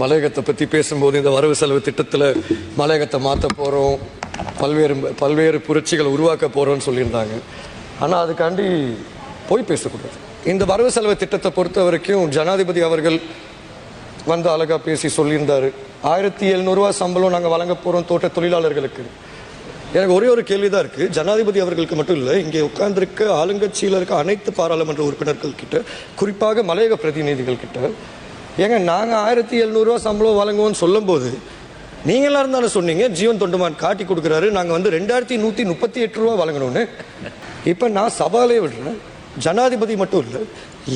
மலையகத்தை பற்றி பேசும்போது இந்த வரவு செலவு திட்டத்தில் மலையகத்தை மாற்ற போகிறோம் பல்வேறு பல்வேறு புரட்சிகளை உருவாக்க போகிறோம்னு சொல்லியிருந்தாங்க. ஆனால் அதுக்காண்டி போய் பேசக்கூடாது. இந்த வரவு செலவு திட்டத்தை பொறுத்த வரைக்கும் ஜனாதிபதி அவர்கள் வந்து அழகாக பேசி சொல்லியிருந்தார். ஆயிரத்தி எழுநூறுவா சம்பளம் நாங்கள் வழங்க போகிறோம் தோட்ட தொழிலாளர்களுக்கு. எனக்கு ஒரே ஒரு கேள்வி தான் இருக்குது ஜனாதிபதி அவர்களுக்கு மட்டும் இல்லை இங்கே உட்கார்ந்துருக்க ஆளுங்கட்சியில் இருக்க அனைத்து பாராளுமன்ற உறுப்பினர்கள் கிட்ட குறிப்பாக மலையக பிரதிநிதிகள் கிட்ட ஏங்க நாங்கள் ஆயிரத்தி எழுநூறுவா சம்பளம் வழங்குவோம்னு சொல்லும்போது நீங்க எல்லாரும் தானே சொன்னீங்க ஜீவன் தொண்டுமான் காட்டி கொடுக்குறாரு நாங்கள் வந்து ரெண்டாயிரத்தி நூற்றி முப்பத்தி எட்டு ரூபா வழங்கணும்னு. இப்போ நான் சபாலே விடுறேன் ஜனாதிபதி மட்டும் இல்லை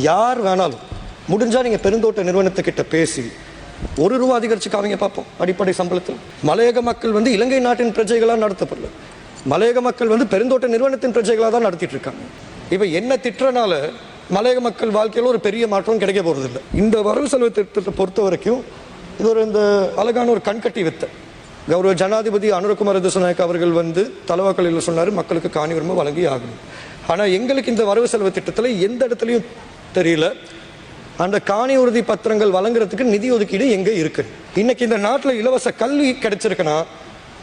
யார் வேணாலும் முடிஞ்சால் நீங்கள் பெருந்தோட்ட நிறுவனத்துக்கிட்ட பேசி ஒரு ரூபா அதிகரிச்சு காமிங்க பார்ப்போம் அடிப்படை சம்பளத்தில். மலையக மக்கள் வந்து இலங்கை நாட்டின் பிரஜைகளாக நடத்தப்படல. மலையக மக்கள் வந்து பெருந்தோட்ட நிறுவனத்தின் பிரஜைகளாக தான் நடத்திட்டு இருக்காங்க. இப்போ என்ன திட்டுறனால மலையக மக்கள் வாழ்க்கையில் ஒரு பெரிய மாற்றம் கிடைக்க போகிறதில்லை இல்லை இந்த வரவு செலவு திட்டத்தை பொறுத்த வரைக்கும் இது ஒரு இந்த அழகான ஒரு கண்கட்டி வித்தை. கௌரவ ஜனாதிபதி அனுரகுமார திசநாயக் அவர்கள் வந்து தலைவாக்கலையில் சொன்னார் மக்களுக்கு காணி உரிமை வழங்கி ஆகணும். ஆனால் எங்களுக்கு இந்த வரவு செலவு திட்டத்தில் எந்த இடத்துலையும் தெரியல. அந்த காணி உறுதி பத்திரங்கள் வழங்குறதுக்கு நிதி ஒதுக்கீடு எங்கே இருக்கு? இன்னைக்கு இந்த நாட்டில் இலவச கல்வி கிடைச்சிருக்குன்னா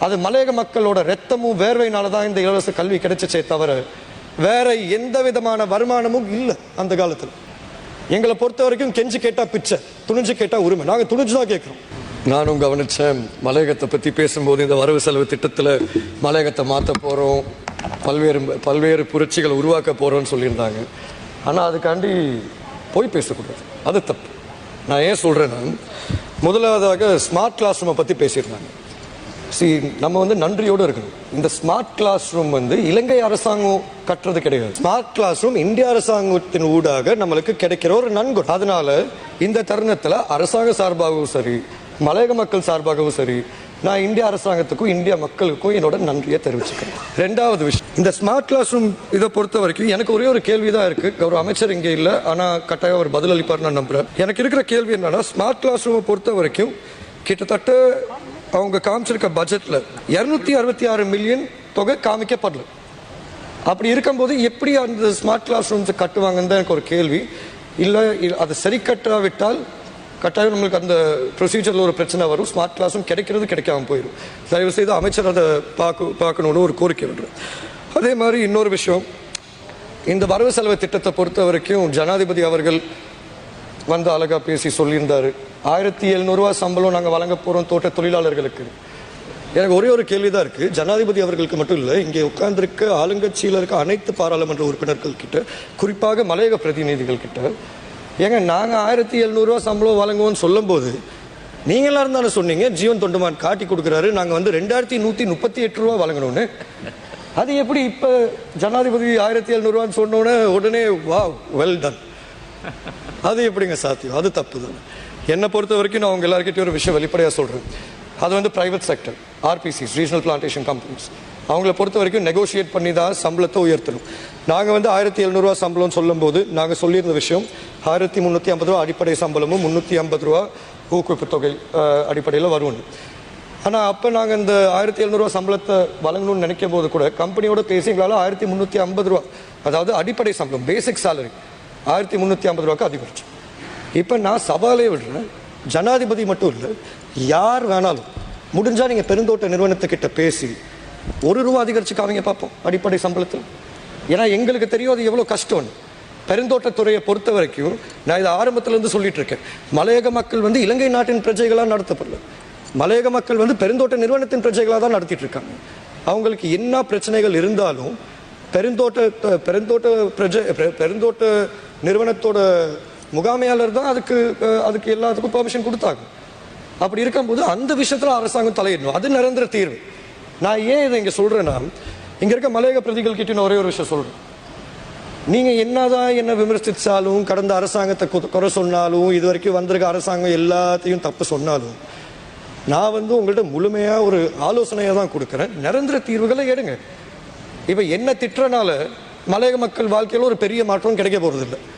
அது மலையக மக்களோட ரத்தமும் வேர்வையினால தான் இந்த இலவச கல்வி கிடைச்சிச்சே தவிர வேற எந்த விதமான வருமானமும் இல்லை அந்த காலத்தில். எங்களை பொறுத்த வரைக்கும் கெஞ்சி கேட்டால் பிச்சை துணிஞ்சு கேட்டால் உரிமை. நாங்கள் துணிஞ்சு தான் கேட்குறோம். நானும் கவனித்தேன் மலையகத்தை பற்றி பேசும்போது இந்த வரவு செலவு திட்டத்தில் மலையகத்தை மாற்ற போகிறோம் பல்வேறு பல்வேறு புரட்சிகளை உருவாக்க போகிறோம்னு சொல்லியிருந்தாங்க. ஆனால் அதுக்காண்டி போய் பேசக்கூடாது. அது தப்பு. நான் ஏன் சொல்கிறேன்னா முதலாவதாக ஸ்மார்ட் கிளாஸ் ரூமை பற்றி பேசியிருந்தாங்க. சி நம்ம வந்து நன்றியோடு இருக்கணும். இந்த ஸ்மார்ட் கிளாஸ் ரூம் வந்து இலங்கை அரசாங்கம் கட்டுறது கிடையாது. ஸ்மார்ட் கிளாஸ் ரூம் இந்திய அரசாங்கத்தின் ஊடாக நம்மளுக்கு கிடைக்கிற ஒரு நன்கொடை. அதனால இந்த தருணத்தில் அரசாங்க சார்பாகவும் சரி மலையக மக்கள் சார்பாகவும் சரி நான் இந்திய அரசாங்கத்துக்கும் இந்திய மக்களுக்கும் என்னோட நன்றியை தெரிவிச்சுக்கிறேன். ரெண்டாவது விஷயம் இந்த ஸ்மார்ட் கிளாஸ் ரூம் இதை பொறுத்த வரைக்கும் எனக்கு ஒரே ஒரு கேள்வி தான் இருக்கு. கௌரவ அமைச்சர் இங்கே இல்லை ஆனால் கட்டாயம் அவர் பதில் அளிப்பார் நான் நம்புறேன். எனக்கு இருக்கிற கேள்வி என்னன்னா ஸ்மார்ட் கிளாஸ் ரூமை பொறுத்த வரைக்கும் கிட்டத்தட்ட அவங்க காமிச்சிருக்க பட்ஜெட்டில் இரநூத்தி அறுபத்தி ஆறு மில்லியன் தொகை காமிக்கப்படல. அப்படி இருக்கும்போது எப்படி அந்த ஸ்மார்ட் கிளாஸ் ரூம்ஸ் கட்டுவாங்கன்னு தான் எனக்கு ஒரு கேள்வி. இல்லை அதை சரி கட்டாவிட்டால் கட்டாயம் நம்மளுக்கு அந்த ப்ரொசீஜரில் ஒரு பிரச்சனை வரும். ஸ்மார்ட் கிளாஸும் கிடைக்கிறது கிடைக்காம போயிடும் தயவு செய்து அமைச்சர் அதை பார்க்க பார்க்கணுன்னு ஒரு கோரிக்கை விடுறேன். அதே மாதிரி இன்னொரு விஷயம். இந்த வரவு செலவு திட்டத்தை பொறுத்த வரைக்கும் ஜனாதிபதி அவர்கள் வந்து அழகாக பேசி சொல்லியிருந்தார். ஆயிரத்தி எழுநூறுவா சம்பளம் நாங்கள் வழங்க போகிறோம் தோட்ட தொழிலாளர்களுக்கு. எனக்கு ஒரே ஒரு கேள்வி தான் இருக்குது ஜனாதிபதி அவர்களுக்கு மட்டும் இல்லை இங்கே உட்கார்ந்துருக்க ஆளுங்கட்சியில் இருக்க அனைத்து பாராளுமன்ற உறுப்பினர்கள் கிட்ட குறிப்பாக மலையக பிரதிநிதிகள் கிட்ட ஏங்க நாங்கள் ஆயிரத்தி எழுநூறுவா சம்பளம் வழங்குவோம்னு சொல்லும்போது நீங்க எல்லாரும் தானே சொன்னீங்க ஜீவன் தொண்டுமான் காட்டி கொடுக்குறாரு நாங்கள் வந்து ரெண்டாயிரத்தி நூற்றி முப்பத்தி எட்டு ரூபா வழங்கணும்னு. அது எப்படி இப்போ ஜனாதிபதி ஆயிரத்தி எழுநூறுவான்னு சொன்னோன்னே உடனே வா வெல் டன் அது எப்படிங்க சாத்தியம்? அது தப்பு தான். என்னை பொறுத்த வரைக்கும் நான் அவங்க எல்லாருக்கிட்டையும் ஒரு விஷயம் வெளிப்படையாக சொல்கிறேன் அது வந்து private sector RPCs regional plantation companies அவங்கள பொறுத்த வரைக்கும் நெகோஷியேட் பண்ணி தான் சம்பளத்தை உயர்த்தணும். நாங்கள் வந்து ஆயிரத்தி எழுநூறுவா சம்பளம்னு சொல்லும்போது நாங்கள் சொல்லியிருந்த விஷயம் ஆயிரத்தி முந்நூற்றி ஐம்பது ரூபா அடிப்படை சம்பளமும் முந்நூற்றி ஐம்பது ரூபா ஊக்குவிப்பு தொகை அடிப்படையில் வரும்னு. ஆனால் அப்போ நாங்கள் இந்த ஆயிரத்தி எழுநூறுவா சம்பளத்தை வழங்கணும்னு நினைக்கும் போது கூட கம்பெனியோட பேசி எங்களால் ஆயிரத்தி முந்நூற்றி ஐம்பது ரூபா அதாவது அடிப்படை சம்பளம் பேசிக் சேலரி ஆயிரத்தி முந்நூற்றி ஐம்பது ரூபாய்க்கு அதிகரிச்சு. இப்போ நான் சவாலே விடுறேன். ஜனாதிபதி மட்டும் இல்லை யார் வேணாலும் முடிஞ்சால் நீங்கள் பெருந்தோட்ட நிறுவனத்துக்கிட்ட பேசி ஒரு ரூபா அதிகரித்து காமிங்க பார்ப்போம் அடிப்படை சம்பளத்தில். ஏன்னா எங்களுக்கு தெரியும் அது எவ்வளோ கஷ்டம்னு. பெருந்தோட்டத்துறையை பொறுத்த வரைக்கும் நான் இதை ஆரம்பத்திலேருந்து சொல்லிட்டு இருக்கேன். மலையக மக்கள் வந்து இலங்கை நாட்டின் பிரஜைகளாக நடத்தப்படல. மலையக மக்கள் வந்து பெருந்தோட்ட நிறுவனத்தின் பிரஜைகளாக தான் நடத்திட்டு இருக்காங்க. அவங்களுக்கு என்ன பிரச்சனைகள் இருந்தாலும் பெருந்தோட்ட பெருந்தோட்ட பிரஜை பெ- பெருந்தோட்ட நிறுவனத்தோட முகாமையாளர் தான் அதுக்கு அதுக்கு எல்லாத்துக்கும் பெர்மிஷன் கொடுத்தாங்க. அப்படி இருக்கும்போது அந்த விஷயத்தில் அரசாங்கம் தலையிடணும். அது நிரந்தர தீர்வு. நான் ஏன் இதை இங்கே சொல்கிறேன்னா இங்கே இருக்க மலையக பிரதிகள் கிட்ட ஒரே ஒரு விஷயம் சொல்கிறேன் நீங்கள் என்ன என்னதான் என்ன விமர்சிச்சாலும் கடந்த அரசாங்கத்தை குறை சொன்னாலும் இது வரைக்கும் வந்திருக்க அரசாங்கம் எல்லாத்தையும் தப்பு சொன்னாலும் நான் வந்து உங்கள்கிட்ட முழுமையாக ஒரு ஆலோசனையை தான் கொடுக்குறேன். நிரந்தர தீர்வுகளை எடுங்க. இப்போ என்ன திட்டுறனால மலையக மக்கள் வாழ்க்கையில் ஒரு பெரிய மாற்றம் கிடைக்க போகிறதில்லை இல்லை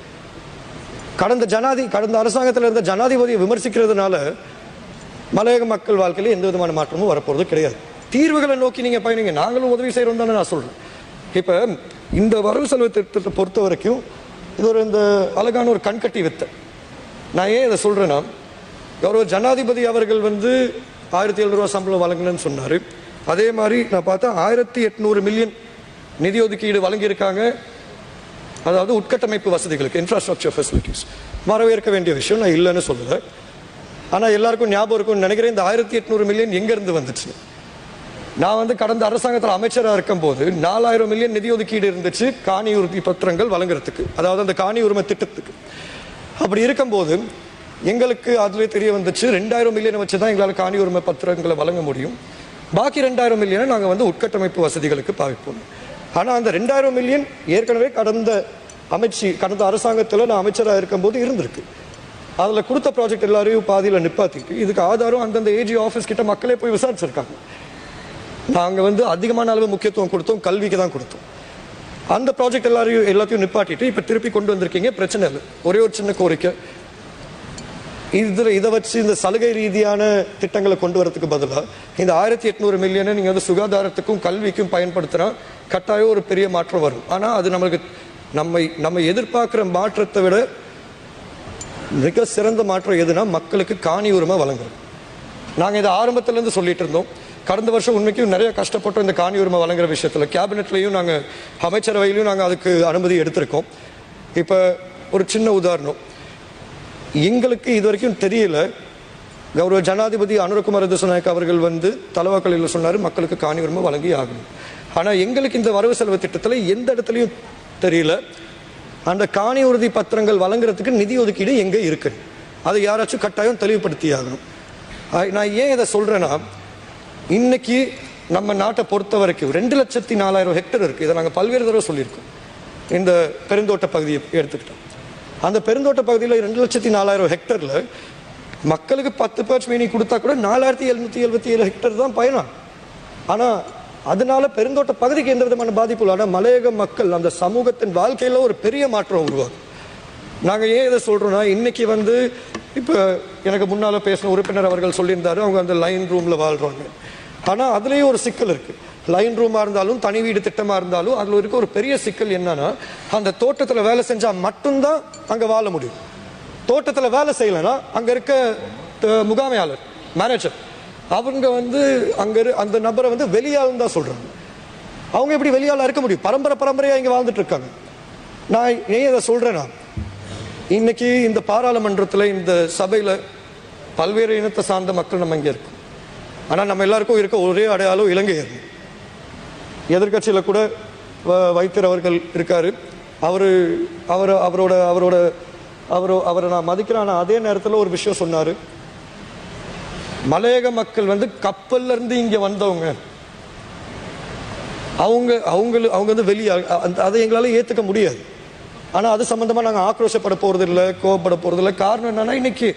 கடந்த ஜனாதி கடந்த அரசாங்கத்தில் இருந்த ஜனாதிபதியை விமர்சிக்கிறதுனால மலையக மக்கள் வாழ்க்கையில் எந்த விதமான மாற்றமும் வரப்போறது கிடையாது. தீர்வுகளை நோக்கி நீங்கள் பயணிங்க. நாங்களும் உதவி செய்கிறோம் தானே நான் சொல்கிறேன் இப்போ இந்த வரவு செலவு திட்டத்தை பொறுத்த வரைக்கும் இது ஒரு இந்த அழகான ஒரு கண்கட்டி வித்தை. நான் ஏன் இதை சொல்கிறேன்னா கௌரவ ஜனாதிபதி அவர்கள் வந்து ஆயிரத்தி எழுநூறுவா சம்பளம் வழங்கினேன்னு சொன்னார். அதே மாதிரி நான் பார்த்தேன் ஆயிரத்தி எட்நூறு மில்லியன் நிதி ஒதுக்கீடு வழங்கியிருக்காங்க. அதாவது உட்கட்டமைப்பு வசதிகளுக்கு இன்ஃப்ராஸ்ட்ரக்சர் ஃபெசிலிட்டிஸ் வரவேற்க வேண்டிய விஷயம் நான் இல்லைன்னு சொல்லலை. ஆனால் எல்லாருக்கும் ஞாபகம் இருக்கும்னு நினைக்கிறேன். இந்த ஆயிரத்தி எட்நூறு மில்லியன் எங்கேருந்து வந்துச்சு? நான் வந்து கடந்த அரசாங்கத்தில் அமைச்சராக இருக்கும்போது நாலாயிரம் மில்லியன் நிதி ஒதுக்கீடு இருந்துச்சு காணி உறுதி பத்திரங்கள் வழங்குறதுக்கு. அதாவது அந்த காணி உரிமை திட்டத்துக்கு. அப்படி இருக்கும்போது எங்களுக்கு அதிலே தெரிய வந்துச்சு ரெண்டாயிரம் மில்லியனை வச்சு தான் எங்களால் காணி உரிமை பத்திரங்களை வழங்க முடியும். பாக்கி ரெண்டாயிரம் மில்லியனை நாங்கள் வந்து உட்கட்டமைப்பு வசதிகளுக்கு பாவிப்போம். ஆனால் அந்த ரெண்டாயிரம் மில்லியன் ஏற்கனவே கடந்த அமைச்சு கடந்த அரசாங்கத்தில் நான் அமைச்சராக இருக்கும்போது இருந்திருக்கு. அதில் கொடுத்த ப்ராஜெக்ட் எல்லாரையும் பாதியில் நிப்பாத்திருக்கு. இதுக்கு ஆதாரம் அந்தந்த ஏஜி ஆஃபீஸ் கிட்ட மக்களே போய் விசாரிச்சிருக்காங்க. நாங்கள் வந்து அதிகமான அளவு முக்கியத்துவம் கொடுத்தோம் கல்விக்கு தான் கொடுத்தோம். அந்த ப்ராஜெக்ட் எல்லாரையும் எல்லாத்தையும் நிப்பாட்டிட்டு இப்போ திருப்பி கொண்டு வந்திருக்கீங்க பிரச்சனை இல்லை. ஒரே ஒரு சின்ன கோரிக்கை. இதில் இதை வச்சு இந்த சலுகை ரீதியான திட்டங்களை கொண்டு வரதுக்கு பதிலாக இந்த ஆயிரத்தி எட்நூறு மில்லியனை நீங்கள் வந்து சுகாதாரத்துக்கும் கல்விக்கும் பயன்படுத்துகிறேன் கட்டாயம் ஒரு பெரிய மாற்றம் வரும். ஆனால் அது நம்மளுக்கு நம்மை நம்ம எதிர்பார்க்குற மாற்றத்தை விட மிக சிறந்த மாற்றம் எதுனா மக்களுக்கு காணி உரிமை வழங்குறது. நாங்கள் இதை ஆரம்பத்துலேருந்து சொல்லிட்டு இருந்தோம். கடந்த வருஷம் உண்மைக்கும் நிறைய கஷ்டப்பட்டோம் இந்த காணி உரிமை வழங்குற விஷயத்தில். கேபினெட்லேயும் நாங்கள் அமைச்சரவையிலையும் நாங்கள் அதுக்கு அனுமதி எடுத்திருக்கோம். இப்போ ஒரு சின்ன உதாரணம். எங்களுக்கு இது வரைக்கும் தெரியல. கௌரவ ஜனாதிபதி அனுரகுமார் திசநாயக் அவர்கள் வந்து தலைவாக்களில் சொன்னார் மக்களுக்கு காணி உரிமை வழங்கி ஆகணும். ஆனால் எங்களுக்கு இந்த வரவு செலவு திட்டத்தில் எந்த இடத்துலையும் தெரியல. அந்த காணி உறுதி பத்திரங்கள் வழங்குறதுக்கு நிதி ஒதுக்கீடு எங்கே இருக்கு? அதை யாராச்சும் கட்டாயம் தெளிவுபடுத்தி ஆகணும் நான் ஏன் இதை சொல்கிறேன்னா இன்னைக்கு நம்ம நாட்டை பொறுத்த வரைக்கும் ரெண்டு லட்சத்தி நாலாயிரம் ஹெக்டர் இருக்குது இதை நாங்கள் பல்வேறு தடவை சொல்லியிருக்கோம். இந்த பெருந்தோட்ட பகுதியை எடுத்துக்கிட்டோம். அந்த பெருந்தோட்ட பகுதியில் ரெண்டு லட்சத்தி நாலாயிரம் ஹெக்டரில் மக்களுக்கு பத்து பேர் மீனி கொடுத்தா கூட நாலாயிரத்தி எழுநூற்றி எழுபத்தி ஏழு ஹெக்டர் தான் பயணம். ஆனால் அதனால பெருந்தோட்ட பகுதிக்கு எந்த விதமான பாதிப்பு இல்லை. ஆனால் மலையக மக்கள் அந்த சமூகத்தின் வாழ்க்கையில் ஒரு பெரிய மாற்றம் உருவாகும் நாங்கள் ஏன் இதை சொல்கிறோன்னா இன்னைக்கு வந்து இப்போ எனக்கு முன்னால் பேசின உறுப்பினர் அவர்கள் சொல்லியிருந்தாரு அவங்க அந்த லைன் ரூமில் வாழ்கிறாங்க ஆனால் அதுலேயும் ஒரு சிக்கல் இருக்குது லைன் ரூமாக இருந்தாலும் தனி வீடு திட்டமாக இருந்தாலும் அதில் இருக்க ஒரு பெரிய சிக்கல் என்னன்னா அந்த தோட்டத்தில் வேலை செஞ்சால் மட்டும்தான் அங்கே வாழ முடியும். தோட்டத்தில் வேலை செய்யலைன்னா அங்கே இருக்க த- முகாமையாளர் மேனேஜர் அவங்க வந்து அங்கே அந்த நபரை வந்து வெளியாளுன்னு தான் சொல்கிறாங்க அவங்க எப்படி வெளியால் இருக்க முடியும்? பரம்பரை பரம்பரையாக இங்கே வாழ்ந்துட்டு இருக்காங்க. நான் ஏன் இதை சொல்கிறேன்னா இன்னைக்கு இந்த பாராளுமன்றத்தில் இந்த சபையில் பல்வேறு இனத்தை சார்ந்த மக்கள் நம்ம இங்கே இருக்கோம். ஆனால் நம்ம எல்லாருக்கும் இருக்க ஒரே அடையாளம் இலங்கையர் எதிர்க்கட்சியில் கூட வ- வைத்தியர் அவர்கள் இருக்கார். அவர் அவர் அவரோட அவரோட அவர் அவரை நான் மதிக்கிறேன். ஆனால் அதே நேரத்தில் ஒரு விஷயம் சொன்னார். மலையக மக்கள் வந்து கப்பல்ல இருந்து இங்கே வந்தவங்க. அவங்க அவங்க அவங்க வந்து வெளியே அந்த அதை எங்களால் ஏற்றுக்க முடியாது. ஆனால் அது சம்மந்தமாக நாங்கள் ஆக்ரோஷப்பட போகிறது இல்லை கோவப்பட போகிறது இல்லை காரணம் என்னன்னா இன்னைக்கு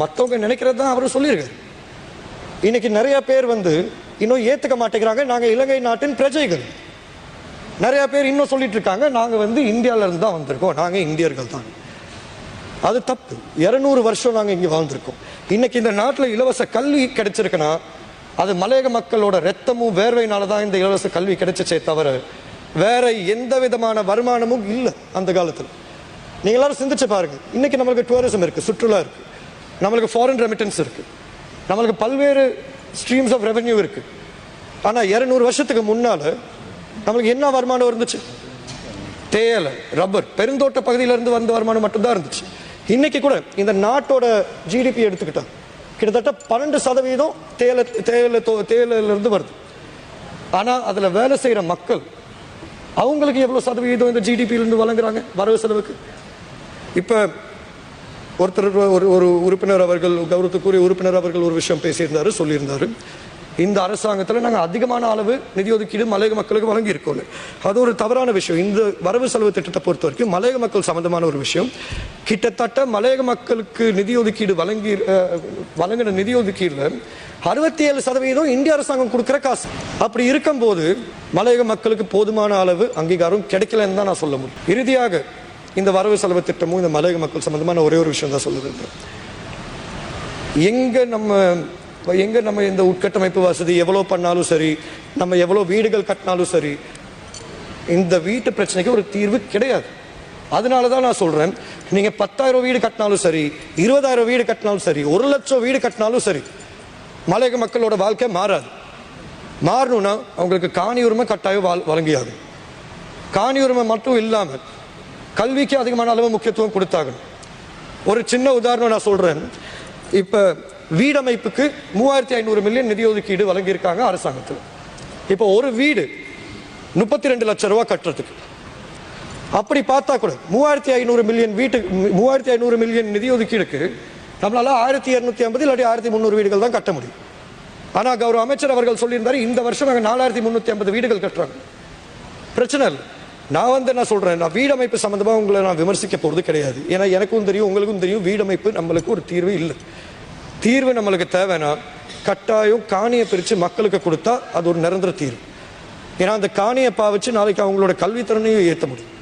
மற்றவங்க நினைக்கிறது தான் அவர் சொல்லியிருக்காரு. இன்னைக்கு நிறைய பேர் வந்து இன்னும் ஏற்றுக்க மாட்டேங்கிறாங்க. நாங்கள் இலங்கை நாட்டின் பிரஜைகள். நிறைய பேர் இன்னும் சொல்லிட்டு இருக்காங்க. நாங்கள் வந்து இந்தியால இருந்து தான் வந்திருக்கோம். நாங்கள் இந்தியர்கள் தான். அது தப்பு. இருநூறு வருஷம் நாங்கள் இங்கே வாழ்ந்திருக்கோம். இன்னைக்கு இந்த நாட்டில் இலவச கல்வி கிடைச்சிருக்குன்னா அது மலையக மக்களோட ரத்தமும் வேர்வையினால தான் இந்த இலவச கல்வி கிடைச்சிச்சே தவிர வேற எந்த விதமான வருமானமும் இல்லை அந்த காலத்தில். நீங்கள் எல்லாரும் சிந்திச்சு பாருங்க. இன்னைக்கு நம்மளுக்கு டூரிசம் இருக்குது சுற்றுலா இருக்குது நம்மளுக்கு ஃபாரின் ரெமிட்டன்ஸ் இருக்குது நம்மளுக்கு பல்வேறு ஸ்ட்ரீம்ஸ் ஆஃப் ரெவென்யூ இருக்குது ஆனால் இரநூறு வருஷத்துக்கு முன்னால் நம்மளுக்கு என்ன வருமானம் இருந்துச்சு? தேயிலை ரப்பர் பெருந்தோட்ட பகுதியிலேருந்து வந்த வருமானம் மட்டும்தான் இருந்துச்சு. இன்னைக்கு கூட இந்த நாட்டோட ஜிடிபி எடுத்துக்கிட்டோம். கிட்டத்தட்ட பன்னெண்டு சதவீதம் தேயிலை தேயிலை தோ- வருது. ஆனால் அதில் வேலை செய்கிற மக்கள் அவங்களுக்கு எவ்வளோ சதவீதம் இந்த GDP வழங்குறாங்க? வரவு செலவுக்கு. இப்போ ஒருத்தர் ஒரு ஒரு உறுப்பினர் அவர்கள் கௌரவத்துக்குரிய உறுப்பினர் அவர்கள் ஒரு விஷயம் பேசியிருந்தாரு சொல்லியிருந்தாரு. இந்த அரசாங்கத்தில் நாங்கள் அதிகமான அளவு நிதி ஒதுக்கீடு மலையக மக்களுக்கு வழங்கி இருக்கோம் அது ஒரு தவறான விஷயம். இந்த வரவு செலவு திட்டத்தை பொறுத்த வரைக்கும் மலையக மக்கள் சம்பந்தமான ஒரு விஷயம். கிட்டத்தட்ட மலையக மக்களுக்கு நிதி ஒதுக்கீடு வழங்கி வழங்கின நிதி ஒதுக்கீடுல அறுபத்தி ஏழு சதவீதம் இந்திய அரசாங்கம் கொடுக்குற காசு. அப்படி இருக்கும்போது மலையக மக்களுக்கு போதுமான அளவு அங்கீகாரம் கிடைக்கலன்னு தான் நான் சொல்ல முடியும். இறுதியாக இந்த வரவு செலவு திட்டமும் இந்த மலையக மக்கள் சம்பந்தமான ஒரே ஒரு விஷயம் தான் சொல்ல விரும்புகிறேன் எங்கே நம்ம இப்போ எங்கே நம்ம இந்த உட்கட்டமைப்பு வசதி எவ்வளோ பண்ணாலும் சரி நம்ம எவ்வளோ வீடுகள் கட்டினாலும் சரி இந்த வீட்டு பிரச்சனைக்கு ஒரு தீர்வு கிடையாது. அதனால தான் நான் சொல்கிறேன் நீங்கள் பத்தாயிரம் வீடு கட்டினாலும் சரி இருபதாயிரம் வீடு கட்டினாலும் சரி ஒரு லட்சம் வீடு கட்டினாலும் சரி மலையக மக்களோட வாழ்க்கை மாறாது. மாறணும்னா அவங்களுக்கு காணி உரிமை கட்டாயம் வாழ் வழங்கியாகும் காணி உரிமை மட்டும் இல்லாமல் கல்விக்கு அதிகமான அளவு முக்கியத்துவம் கொடுத்தாகணும். ஒரு சின்ன உதாரணம் நான் சொல்கிறேன் இப்போ வீடமைப்புக்கு மூவாயிரத்தி ஐநூறு மில்லியன் நிதி ஒதுக்கீடு வழங்கியிருக்காங்க அரசாங்கத்தில். இப்போ ஒரு வீடு முப்பத்தி ரெண்டு லட்சம் ரூபா கட்டுறதுக்கு. அப்படி பார்த்தா கூட மூவாயிரத்தி ஐநூறு மில்லியன் வீட்டு மூவாயிரத்தி ஐநூறு மில்லியன் நிதி ஒதுக்கீடுக்கு நம்மளால ஆயிரத்தி இரநூத்தி ஐம்பது இல்லாட்டி ஆயிரத்தி முந்நூறு வீடுகள் தான் கட்ட முடியும். ஆனால் கௌரவ அமைச்சர் அவர்கள் சொல்லியிருந்தாரு இந்த வருஷம் நாங்கள் நாலாயிரத்தி முந்நூற்றி ஐம்பது வீடுகள் கட்டுறாங்க. பிரச்சனை இல்லை. நான் வந்து என்ன சொல்கிறேன் நான் வீடமைப்பு சம்மந்தமாக உங்களை நான் விமர்சிக்க போகிறது கிடையாது. ஏன்னா எனக்கும் தெரியும் உங்களுக்கும் தெரியும் வீடமைப்பு நம்மளுக்கு ஒரு தீர்வு இல்லை. தீர்வு நம்மளுக்கு தேவைன்னா கட்டாயம் காணியை பிரித்து மக்களுக்கு கொடுத்தா அது ஒரு நிரந்தர தீர்வு. ஏன்னா அந்த காணியை பாவிச்சு நாளைக்கு அவங்களோட கல்வித்திறனையும் ஏற்ற முடியும்.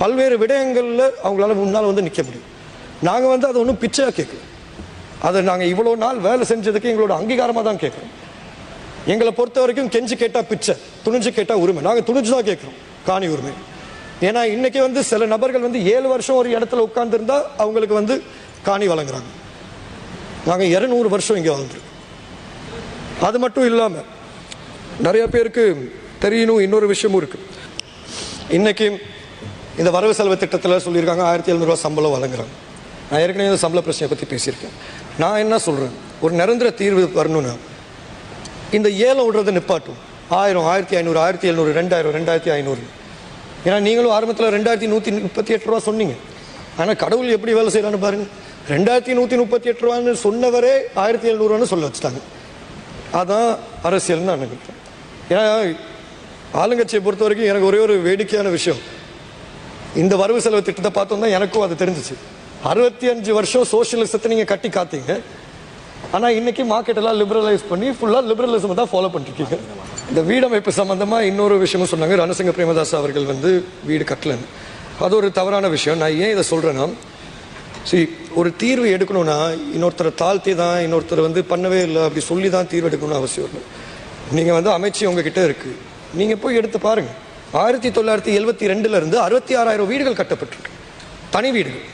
பல்வேறு விடயங்களில் அவங்களால முன்னால் வந்து நிற்க முடியும். நாங்கள் வந்து அதை ஒன்றும் பிச்சையாக கேட்குறோம் அதை நாங்கள் இவ்வளோ நாள் வேலை செஞ்சதுக்கு எங்களோட அங்கீகாரமாக தான் கேட்குறோம். எங்களை பொறுத்த வரைக்கும் கெஞ்சி கேட்டால் பிச்சை துணிஞ்சு கேட்டால் உரிமை. நாங்கள் துணிஞ்சு தான் கேட்குறோம் காணி உரிமை. ஏன்னா இன்னைக்கு வந்து சில நபர்கள் வந்து ஏழு வருஷம் ஒரு இடத்துல உட்காந்துருந்தா அவங்களுக்கு வந்து காணி வழங்குறாங்க. நாங்கள் இரநூறு வருஷம் இங்கே வாழ்ந்துருக்கோம். அது மட்டும் இல்லாமல் நிறைய பேருக்கு தெரியணும் இன்னொரு விஷயமும் இருக்கு. இன்னைக்கு இந்த வரவு செலவு திட்டத்தில் சொல்லியிருக்காங்க ஆயிரத்தி எழுநூறுவா சம்பளம் வழங்குறாங்க. நான் ஏற்கனவே இந்த சம்பள பிரச்சனையை பற்றி பேசியிருக்கேன். நான் என்ன சொல்கிறேன் ஒரு நிரந்தர தீர்வு வரணும்னா இந்த ஏலம் விடுறதை நிப்பாட்டும். ஆயிரம் ஆயிரத்தி ஐநூறு ஆயிரத்தி எழுநூறு ரெண்டாயிரம் ரெண்டாயிரத்தி ஐநூறு. ஏன்னா நீங்களும் ஆரம்பத்தில் ரெண்டாயிரத்தி நூற்றி முப்பத்தி எட்டு ரூபா சொன்னீங்க. ஆனால் கடவுள் எப்படி வேலை செய்கிறான்னு பாருங்க. ரெண்டாயிரத்தி நூற்றி முப்பத்தி எட்டு ரூபான்னு சொன்னவரே ஆயிரத்தி எழுநூறுவான்னு சொல்ல வச்சுட்டாங்க. அதான் அரசியல்னு நான் நினைக்கிறேன். ஏன்னா ஆளுங்கட்சியை பொறுத்த வரைக்கும் எனக்கு ஒரே ஒரு வேடிக்கையான விஷயம். இந்த வரவு செலவு திட்டத்தை பார்த்தோம் தான் எனக்கும் அது தெரிஞ்சிச்சு. அறுபத்தி அஞ்சு வருஷம் சோசியலிசத்தை நீங்கள் கட்டி காத்தீங்க. ஆனால் இன்னைக்கு மார்க்கெட் எல்லாம் லிபரலைஸ் பண்ணி ஃபுல்லாக லிபரலிசம் தான் ஃபாலோ பண்ணிருக்கீங்க இந்த வீடமைப்பு சம்பந்தமாக இன்னொரு விஷயமும் சொன்னாங்க. ரணசிங்க பிரேமதாஸ் அவர்கள் வந்து வீடு கட்டலன்னு. அது ஒரு தவறான விஷயம். நான் ஏன் இதை சொல்கிறேன்னா சரி ஒரு தீர்வு எடுக்கணும்னா இன்னொருத்தரை தாழ்த்தி தான் இன்னொருத்தர் வந்து பண்ணவே இல்லை அப்படி சொல்லி தான் தீர்வு எடுக்கணும்னு அவசியம் இல்லை. நீங்கள் வந்து அமைச்சு உங்ககிட்ட இருக்கு. நீங்கள் போய் எடுத்து பாருங்க. ஆயிரத்தி தொள்ளாயிரத்தி எழுபத்தி ரெண்டுல இருந்து அறுபத்தி ஆறாயிரம் வீடுகள் கட்டப்பட்டிருக்கு. தனி வீடுகள்.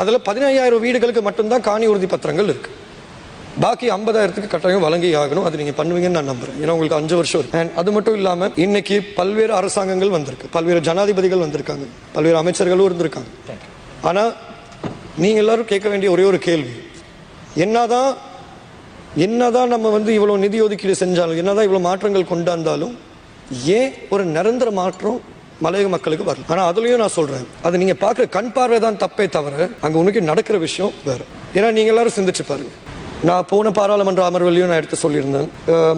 அதில் பதினையாயிரம் வீடுகளுக்கு மட்டும்தான் காணி உறுதி பத்திரங்கள் இருக்கு. பாக்கி ஐம்பதாயிரத்துக்கு கட்டாயம் வழங்கி ஆகணும். அது நீங்கள் பண்ணுவீங்கன்னு நான் நம்புறேன். ஏன்னா உங்களுக்கு அஞ்சு வருஷம் And அது மட்டும் இல்லாமல் இன்னைக்கு பல்வேறு அரசாங்கங்கள் வந்திருக்கு. பல்வேறு ஜனாதிபதிகள் வந்திருக்காங்க. பல்வேறு அமைச்சர்களும் இருந்திருக்காங்க. ஆனால் நீங்க எல்லாரும் கேட்க வேண்டிய ஒரே ஒரு கேள்வி. என்னதான் என்னதான் நம்ம வந்து இவ்வளவு நிதி ஒதுக்கீடு செஞ்சாலும் என்னதான் இவ்வளவு மாற்றங்கள் கொண்டாந்தாலும் ஏன் ஒரு நிரந்தர மாற்றம் மலையக மக்களுக்கு வரல? ஆனா அதுலயும் நான் சொல்றேன். அது நீங்க பார்க்குற கண் பார்வை தான் தப்பே தவிர அங்க உனக்கு நடக்கிற விஷயம் வேற. ஏன்னா நீங்க எல்லாரும் சிந்திச்சு பாருங்க. நான் போன பாராளுமன்ற அமர்வுலையும் நான் எடுத்து சொல்லியிருந்தேன்.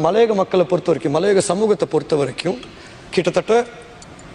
மலையக மக்களை பொறுத்த வரைக்கும் மலையக சமூகத்தை பொறுத்த வரைக்கும் கிட்டத்தட்ட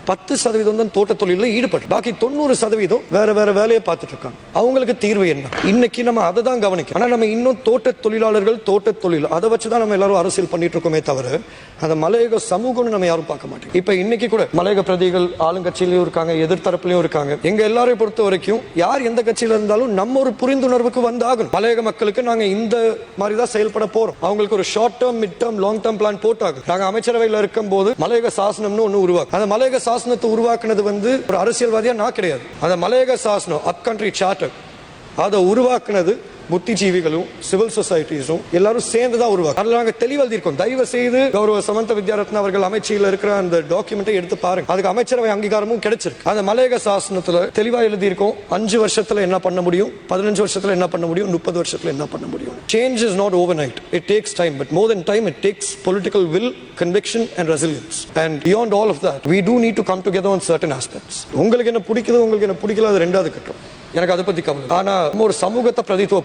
பத்து சதவீதம் தான் தோட்ட தொழிலில் ஈடுபட்டு பாக்கி தொண்ணூறு சதவீதம் வேற வேற வேலையை பார்த்துட்டு இருக்காங்க. அவங்களுக்கு தீர்வு என்ன? இன்னைக்கு நம்ம அதை தான் கவனிக்கும் ஆனா நம்ம இன்னும் தோட்ட தொழிலாளர்கள் தோட்ட தொழில் அதை வச்சு தான் நம்ம எல்லாரும் அரசியல் பண்ணிட்டு இருக்கோமே தவிர அந்த மலையக சமூகம்னு நம்ம யாரும் பார்க்க மாட்டோம். இப்ப இன்னைக்கு கூட மலையக பிரதிகள் ஆளுங்கட்சியிலையும் இருக்காங்க எதிர்த்தரப்புலையும் இருக்காங்க. எங்க எல்லாரையும் பொறுத்த வரைக்கும் யார் எந்த கட்சியில இருந்தாலும் நம்ம ஒரு புரிந்துணர்வுக்கு வந்தாகணும். மலையக மக்களுக்கு நாங்க இந்த மாதிரி தான் செயல்பட போறோம். அவங்களுக்கு ஒரு short term mid term long term plan போட்டாங்க நாங்க அமைச்சரவையில் இருக்கும் போது மலையக சாசனம்னு ஒன்று உருவாக்கு அந்த மலையக சாசனத்தை உருவாக்குனது வந்து ஒரு அரசியல்வாதியா? நான் கிடையாது. அந்த மலையக சாசனம் அப் கண்ட்ரி சார்ட்டர் அதை உருவாக்குனது புத்திஜீவிகளும் சிவில் சொசைட்டிஸும் எல்லாரும் சேர்ந்து தான் உருவாக்கு அதில் நாங்கள் தெளிவெழுதியிருக்கோம் தயவு செய்து கௌரவ சமந்த வித்யாரத்ன அவர்கள் அமைச்சியில் இருக்கிற அந்த டாக்குமெண்ட்டை எடுத்து பாருங்க. அதுக்கு அமைச்சரவை அங்கீகாரமும் கிடைச்சிருக்கு. அந்த மலையக சாசனத்தில் தெளிவாக எழுதியிருக்கோம். அஞ்சு வருஷத்தில் என்ன பண்ண முடியும்? பதினஞ்சு வருஷத்தில் என்ன பண்ண முடியும்? முப்பது வருஷத்தில் என்ன பண்ண முடியும்? Change is not overnight it takes time but more than time it takes political will conviction and resilience and beyond all of that we too need to come together on certain aspects உங்களுக்கு என்ன பிடிக்குது உங்களுக்கு என்ன பிடிக்கல அது ரெண்டாவது கட்டம். எனக்கு அதை பத்தி கவலை ஆனா ஒரு சமூகத்தை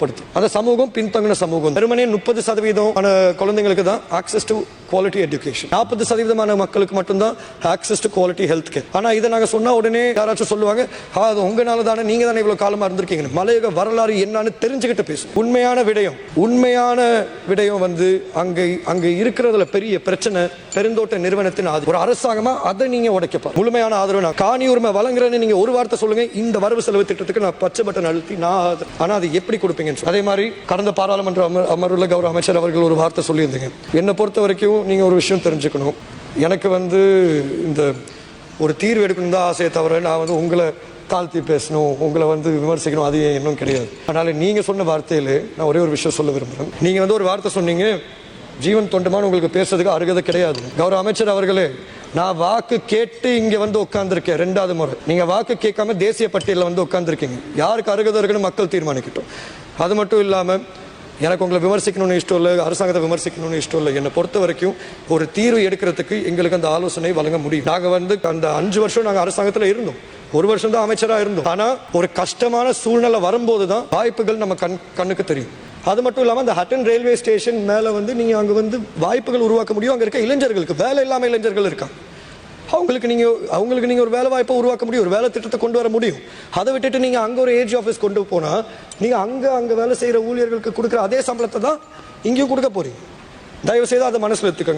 பிரதித்துவப்படுத்தும் அந்த சமூகம் பின்தங்கின சமூகம். வெறுமனே முப்பது சதவீதம் குழந்தைங்களுக்கு தான் ஆக்சஸ் டு குவாலிட்டி எஜுகேஷன் நாற்பது சதவீதமான மக்களுக்கு மட்டும்தான் access to quality health care ஆனா இதை நாங்க சொன்னா உடனே யாராச்சும் சொல்லுவாங்க அது உங்களால தானே நீங்க தானே இவ்வளவு காலமா இருந்திருக்கீங்க மலையக வரலாறு என்னன்னு தெரிஞ்சுக்கிட்டு பேசும் உண்மையான விடயம் உண்மையான விடயம் வந்து அங்கே அங்கே இருக்கிறதுல பெரிய பிரச்சனை பெருந்தோட்ட நிறுவனத்தின் ஆதரவு ஒரு அரசாங்கமா அதை நீங்க உடைக்கப்பா முழுமையான ஆதரவு நான் காணி உரிமை வழங்குறேன்னு நீங்க ஒரு வார்த்தை சொல்லுங்க இந்த வரவு செலவு திட்டத்துக்கு நான் பச்சை பட்டன் அழுத்தி நான் ஆனால் ஆனா அது எப்படி கொடுப்பீங்கன்னு சொல்லி. அதே மாதிரி கடந்த பாராளுமன்ற அமர் அமர்வுல கௌரவ அமைச்சர் அவர்கள் ஒரு வார்த்தை சொல்லியிருந்தீங்க. என்னை பொறுத்த வரைக்கும் நீங்க ஒரு விஷயம் தெரிஞ்சுக்கணும். எனக்கு வந்து இந்த ஒரு தீர்வு எடுக்கணும் தான் ஆசையை தவிர நான் வந்து உங்களை தாழ்த்தி பேசணும் உங்களை வந்து விமர்சிக்கணும் அது இன்னும் கிடையாது. அதனால நீங்க சொன்ன வார்த்தையில நான் ஒரே ஒரு விஷயம் சொல்ல விரும்புறேன். நீங்க வந்து ஒரு வார்த்தை சொன்னீங்க ஜீவன் தொண்டமான உங்களுக்கு பேசுறதுக்கு அருகதை கிடையாது. கௌரவ அமைச்சர் அவர்களே நான் வாக்கு கேட்டு இங்க வந்து உட்காந்துருக்கேன் ரெண்டாவது முறை. நீங்க வாக்கு கேட்காம தேசிய பட்டியலில் வந்து உட்காந்துருக்கீங்க யாருக்கு அருகதை இருக்குன்னு மக்கள் தீர்மானிக்கட்டும். அது மட்டும் இல்லாமல் எனக்கு உங்களை விமர்சிக்கணும்னு இஷ்டம் இல்லை அரசாங்கத்தை விமர்சிக்கணும்னு இஷ்டம் இல்லை. என்னை பொறுத்த வரைக்கும் ஒரு தீர்வு எடுக்கிறதுக்கு எங்களுக்கு அந்த ஆலோசனை வழங்க முடியும். நாங்கள் வந்து அந்த அஞ்சு வருஷம் நாங்கள் அரசாங்கத்தில் இருந்தோம். ஒரு வருஷம் தான் அமைச்சராக இருந்தோம். ஆனால் ஒரு கஷ்டமான சூழ்நிலை வரும்போது தான் வாய்ப்புகள் நம்ம கண் கண்ணுக்கு தெரியும். அது மட்டும் இல்லாமல் அந்த ஹட்டன் ரயில்வே ஸ்டேஷன் மேலே வந்து நீங்கள் அங்கே வந்து வாய்ப்புகள் உருவாக்க முடியும். அங்கே இருக்க இளைஞர்களுக்கு வேலை இல்லாமல் இளைஞர்கள் இருக்காங்க. அவங்களுக்கு நீங்கள் அவங்களுக்கு நீங்கள் ஒரு வேலை வாய்ப்பை உருவாக்க முடியும் ஒரு வேலை திட்டத்தை கொண்டு வர முடியும். அதை விட்டுட்டு நீங்கள் அங்கே ஒரு ஏஜ் ஆஃபீஸ் கொண்டு போனால் நீங்கள் அங்கே அங்கே வேலை செய்கிற ஊழியர்களுக்கு கொடுக்குற அதே சம்பளத்தை தான் இங்கேயும் கொடுக்க போகிறீங்க தயவு செய்து அதை மனசில் எடுத்துக்கோங்க.